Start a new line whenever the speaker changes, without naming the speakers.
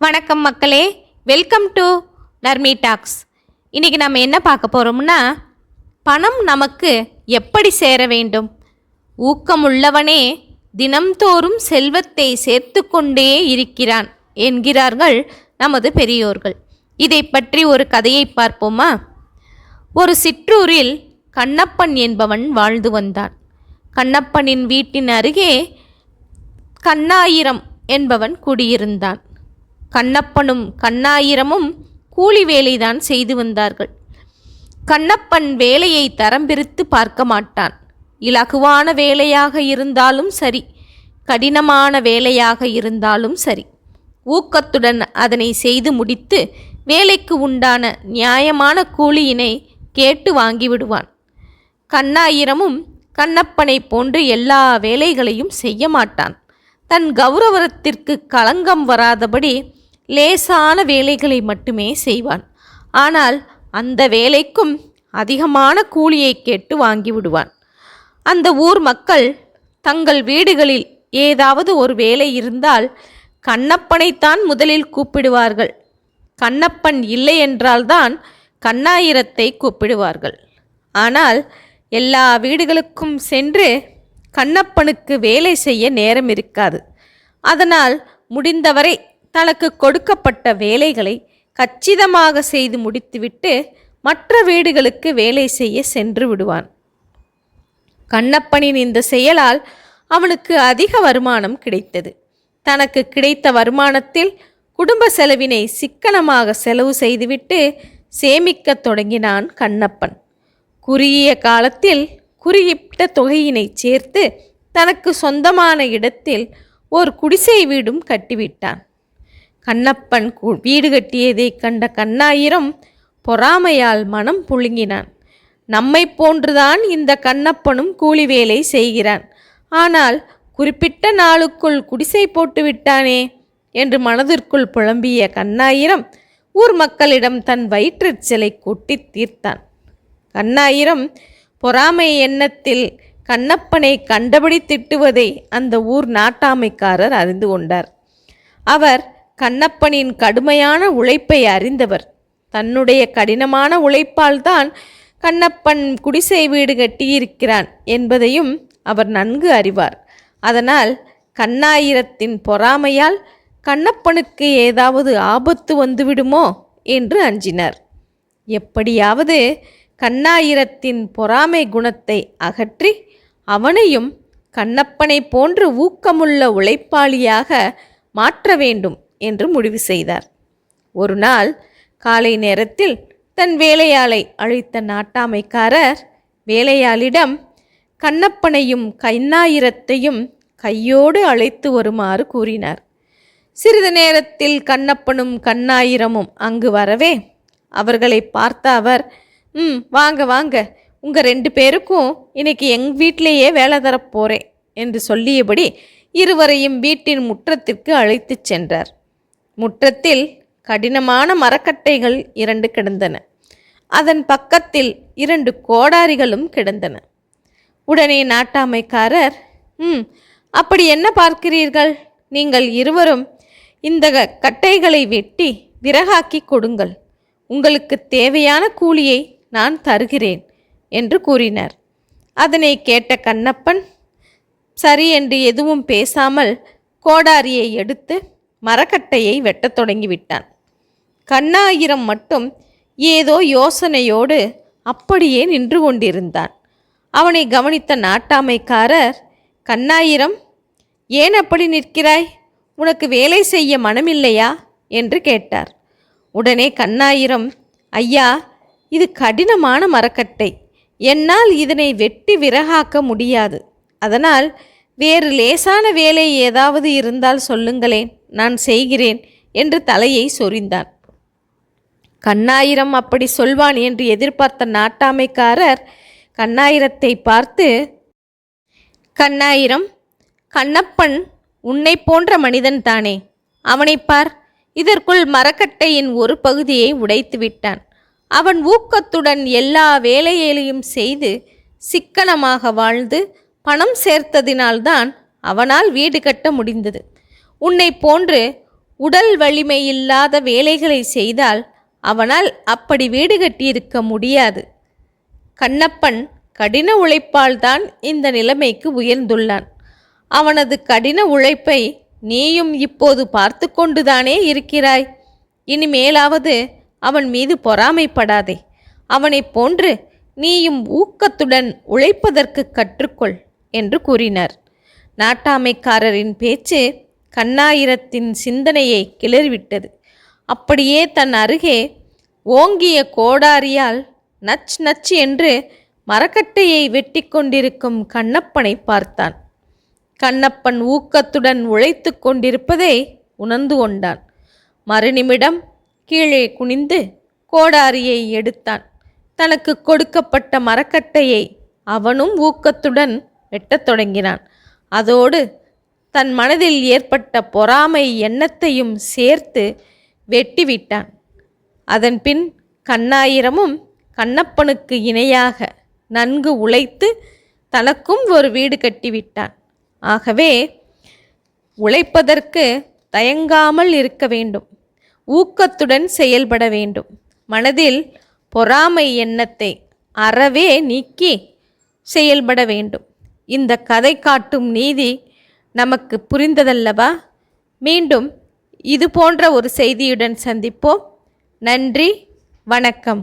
வணக்கம் மக்களே. Welcome to Narmi tax இன்றைக்கி நம்ம என்ன பார்க்க போகிறோம்னா பணம் நமக்கு எப்படி சேர வேண்டும்? ஊக்கமுள்ளவனே தினம்தோறும் செல்வத்தை சேர்த்து கொண்டே இருக்கிறான் என்கிறார்கள் நமது பெரியோர்கள். இதை பற்றி ஒரு கதையை பார்ப்போமா? ஒரு சிற்றூரில் கண்ணப்பன் என்பவன் வாழ்ந்து வந்தான். கண்ணப்பனின் வீட்டின் அருகே கண்ணாயிரம் என்பவன் குடியிருந்தான். கண்ணப்பனும் கண்ணாயிரமும் கூலி வேலைதான் செய்து வந்தார்கள். கண்ணப்பன் வேலையை தரம் பிரித்து பார்க்க மாட்டான். இலகுவான வேலையாக இருந்தாலும் சரி கடினமான வேலையாக இருந்தாலும் சரி ஊக்கத்துடன் அதனை செய்து முடித்து வேலைக்கு உண்டான நியாயமான கூலியினை கேட்டு வாங்கிவிடுவான் கண்ணாயிரமும் கண்ணப்பனை போன்று எல்லா வேலைகளையும் செய்ய மாட்டான். தன் கௌரவத்திற்கு களங்கம் வராதபடி லேசான வேலைகளை மட்டுமே செய்வான். ஆனால் அந்த வேலைக்கும் அதிகமான கூலியை கேட்டு வாங்கிவிடுவான் அந்த ஊர் மக்கள் தங்கள் வீடுகளில் ஏதாவது ஒரு வேலை இருந்தால் கண்ணப்பனைத்தான் முதலில் கூப்பிடுவார்கள். கண்ணப்பன் இல்லை என்றால்தான் கண்ணாயிரத்தை கூப்பிடுவார்கள். ஆனால் எல்லா வீடுகளுக்கும் சென்று கண்ணப்பனுக்கு வேலை செய்ய நேரம் இருக்காது. அதனால் முடிந்தவரை தனக்கு கொடுக்கப்பட்ட வேலைகளை கச்சிதமாக செய்து முடித்துவிட்டு மற்ற வீடுகளுக்கு வேலை செய்ய சென்று விடுவான். கண்ணப்பனின் இந்த செயலால் அவனுக்கு அதிக வருமானம் கிடைத்தது. தனக்கு கிடைத்த வருமானத்தில் குடும்ப செலவினை சிக்கனமாக செலவு செய்துவிட்டு சேமிக்கத் தொடங்கினான் கண்ணப்பன். குறுகிய காலத்தில் குறியிட்ட தொகையினை சேர்த்து தனக்கு சொந்தமான இடத்தில் ஒரு குடிசை வீடும் கட்டிவிட்டான். கண்ணப்பன் வீடு கட்டியதைக் கண்ட கண்ணாயிரம் பொறாமையால் மனம் புழுங்கினான். நம்மை போன்றுதான் இந்த கண்ணப்பனும் கூலி வேலை செய்கிறான். ஆனால் குறிப்பிட்ட நாளுக்குள் குடிசை போட்டு விட்டானே என்று மனதிற்குள் புலம்பிய கண்ணாயிரம் ஊர் மக்களிடம் தன் வயிற்றெச்சலை கொட்டி தீர்த்தான். கண்ணாயிரம் பொறாமை எண்ணத்தில் கண்ணப்பனை கண்டபடி திட்டுவதை அந்த ஊர் நாட்டாமைக்காரர் அறிந்து கொண்டார். அவர் கண்ணப்பனின் கடுமையான உழைப்பை அறிந்தவர். தன்னுடைய கடினமான உழைப்பால் தான் கண்ணப்பன் குடிசை வீடு கட்டியிருக்கிறான் என்பதையும் அவர் நன்கு அறிவார். அதனால் கண்ணாயிரத்தின் பொறாமையால் கண்ணப்பனுக்கு ஏதாவது ஆபத்து வந்துவிடுமோ என்று அஞ்சினார். எப்படியாவது கண்ணாயிரத்தின் பொறாமை குணத்தை அகற்றி அவனையும் கண்ணப்பனை போன்று ஊக்கமுள்ள உழைப்பாளியாக மாற்ற வேண்டும் என்று முடிவு செய்தார். ஒரு நாள் காலை நேரத்தில் தன் வேலையாளை அழைத்த நாட்டாமைக்காரர் வேலையாளிடம் கண்ணப்பனையும் கண்ணாயிரத்தையும் கையோடு அழைத்து வருமாறு கூறினார். சிறிது நேரத்தில் கண்ணப்பனும் கண்ணாயிரமும் அங்கு வரவே அவர்களை பார்த்த அவர் ம் வாங்க வாங்க உங்கள் ரெண்டு பேருக்கும் இன்னைக்கு எங் வீட்டிலேயே வேலை தரப் போகிறேன் என்று சொல்லியபடி இருவரையும் வீட்டின் முற்றத்திற்கு அழைத்துச் சென்றார். முற்றத்தில் கடினமான மரக்கட்டைகள் இரண்டு கிடந்தன. அதன் பக்கத்தில் இரண்டு கோடாரிகளும் கிடந்தன. உடனே நாட்டாமைக்காரர் ம் அப்படி என்ன பார்க்கிறீர்கள்? நீங்கள் இருவரும் இந்த கட்டைகளை வெட்டி விறகாக்கி கொடுங்கள். உங்களுக்கு தேவையான கூலியை நான் தருகிறேன் என்று கூறினார். அதனை கேட்ட கண்ணப்பன் சரி என்று எதுவும் பேசாமல் கோடாரியை எடுத்து மரக்கட்டையை வெட்டத் தொடங்கிவிட்டான். கண்ணாயிரம் மட்டும் ஏதோ யோசனையோடு அப்படியே நின்று கொண்டிருந்தான். அவனை கவனித்த நாட்டாமைக்காரர் கண்ணாயிரம் ஏன் அப்படி நிற்கிறாய்? உனக்கு வேலை செய்ய மனமில்லையா? என்று கேட்டார். உடனே கண்ணாயிரம் ஐயா இது கடினமான மரக்கட்டை. என்னால் இதனை வெட்டி விறகாக்க முடியாது. அதனால் வேறு லேசான வேலை ஏதாவது இருந்தால் சொல்லுங்களேன் நான் செய்கிறேன் என்று தலையை சொரிந்தான். கண்ணாயிரம் அப்படி சொல்வான் என்று எதிர்பார்த்த நாட்டாமைக்காரர் கண்ணாயிரத்தை பார்த்து கண்ணாயிரம் கண்ணப்பன் உன்னை போன்ற மனிதன் தானே. அவனை பார் இதற்குள் மரக்கட்டையின் ஒரு பகுதியை உடைத்து விட்டான். அவன் ஊக்கத்துடன் எல்லா வேலையிலையும் செய்து சிக்கனமாக வாழ்ந்து பணம் சேர்த்ததினால்தான் அவனால் வீடு கட்ட முடிந்தது. உன்னை போன்று உடல் வலிமை இல்லாத வேலைகளை செய்தால் அவனால் அப்படி வீடு கட்டியிருக்க முடியாது. கண்ணப்பன் கடின உழைப்பால்தான் இந்த நிலைமைக்கு உயர்ந்துள்ளான். அவனது கடின உழைப்பை நீயும் இப்போது பார்த்து கொண்டுதானே இருக்கிறாய். இனிமேலாவது அவன் மீது பொறாமைப்படாதே. அவனைப் போன்று நீயும் ஊக்கத்துடன் உழைப்பதற்கு கற்றுக்கொள். என்று கூறினார். நாட்டாமைக்காரரின் பேச்சு கண்ணாயிரத்தின் சிந்தனையை கிளறிவிட்டது. அப்படியே தன் அருகே ஓங்கிய கோடாரியால் நச் நச் என்று மரக்கட்டையை வெட்டி கொண்டிருக்கும் கண்ணப்பனை பார்த்தான். கண்ணப்பன் ஊக்கத்துடன் உழைத்து கொண்டிருப்பதை உணர்ந்து கொண்டான். மறுநிமிடம் கீழே குனிந்து கோடாரியை எடுத்தான். தனக்கு கொடுக்கப்பட்ட மரக்கட்டையை அவனும் ஊக்கத்துடன் வெட்டத் தொடங்கினான். அதோடு தன் மனதில் ஏற்பட்ட பொறாமை எண்ணத்தையும் சேர்த்து வெட்டிவிட்டான். அதன்பின் கண்ணாயிரமும் கண்ணப்பனுக்கு இணையாக நன்கு உழைத்து தனக்கும் ஒரு வீடு கட்டிவிட்டான். ஆகவே உழைப்பதற்கு தயங்காமல் இருக்க வேண்டும். ஊக்கத்துடன் செயல்பட வேண்டும். மனதில் பொறாமை எண்ணத்தை அறவே நீக்கி செயல்பட வேண்டும். இந்த கதை காட்டும் நீதி நமக்கு புரிந்ததல்லவா? மீண்டும் இது போன்ற ஒரு செய்தியுடன் சந்திப்போம். நன்றி வணக்கம்.